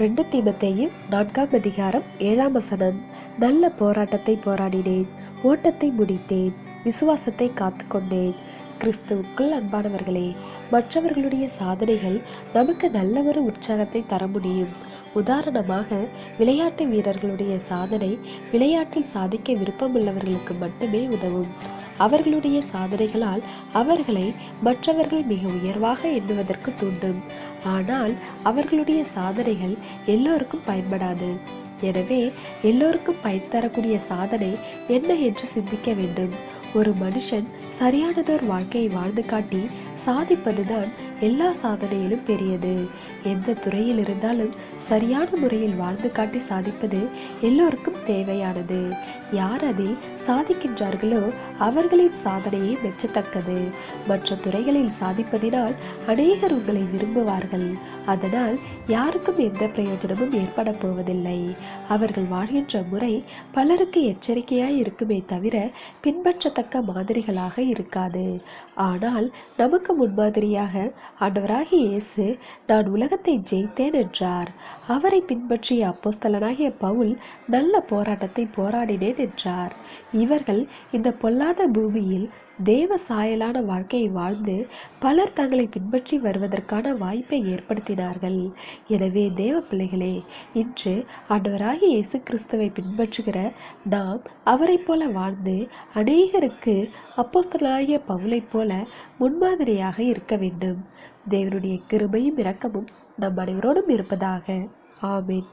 ரெண்டு தீமத்தையும் நான்காம் அதிகாரம் ஏழாம் வசனம். நல்ல போராட்டத்தை போராடினேன் ஓட்டத்தை முடித்தேன் விசுவாசத்தை காத்துக்கொண்டேன். கிறிஸ்துவுக்குள் அன்பானவர்களே மற்றவர்களுடைய சாதனைகள் நமக்கு நல்ல ஒரு உற்சாகத்தை தர முடியும். உதாரணமாக விளையாட்டு வீரர்களுடைய சாதனை விளையாட்டில் சாதிக்க விருப்பமுள்ளவர்களுக்கு மட்டுமே உதவும். அவர்களுடைய சாதனைகளால் அவர்களை மற்றவர்கள் மிக உயர்வாக எண்ணுவதற்கு தூண்டும் ஆனால் அவர்களுடைய சாதனைகள் எல்லோருக்கும் பயன்படாது. எனவே எல்லோருக்கும் பயன் தரக்கூடிய சாதனை என்ன என்று சிந்திக்க வேண்டும். ஒரு மனுஷன் சரியானதோர் வாழ்க்கையை வாழ்ந்து காட்டி சாதிப்பதுதான் எல்லா சாதனையிலும் பெரியது. எந்த துறையில் இருந்தாலும் சரியான முறையில் வாழ்ந்து காட்டி சாதிப்பது எல்லோருக்கும் தேவையானது. யார் அதில் சாதிக்கின்றார்களோ அவர்களின் சாதனையே மெச்சத்தக்கது. மற்ற துறைகளில் சாதிப்பதினால் அநேகர் உங்களை விரும்புவார்கள். அதனால் யாருக்கும் எந்த பிரயோஜனமும் ஏற்பட போவதில்லை. அவர்கள் வாழ்கின்ற முறை பலருக்கு எச்சரிக்கையாய் இருக்குமே தவிர பின்பற்றத்தக்க மாதிரிகளாக இருக்காது. ஆனால் நமக்கு முன்மாதிரியாக ஆண்டவராகிய இயேசு நான் உலகத்தை ஜெயித்தேன் என்றார். அவரை பின்பற்றிய அப்போஸ்தலனாகிய பவுல் நல்ல போராட்டத்தை போராடினேன் என்றார். இவர்கள் இந்த பொல்லாத பூமியில் தேவ சாயலான வாழ்க்கையை வாழ்ந்து பலர் தங்களை பின்பற்றி வருவதற்கான வாய்ப்பை ஏற்படுத்தினார்கள். எனவே தேவ பிள்ளைகளே இன்று ஆண்டவராகிய இயேசு கிறிஸ்துவை பின்பற்றுகிற நாம் அவரைப் போல வாழ்ந்து அநேகருக்கு அப்போஸ்தலாகிய பவுலைப் போல முன்மாதிரியாக இருக்க வேண்டும். தேவனுடைய கிருபையும் இரக்கமும் நம் அனைவரோடும் இருப்பதாக. ஆமீன்.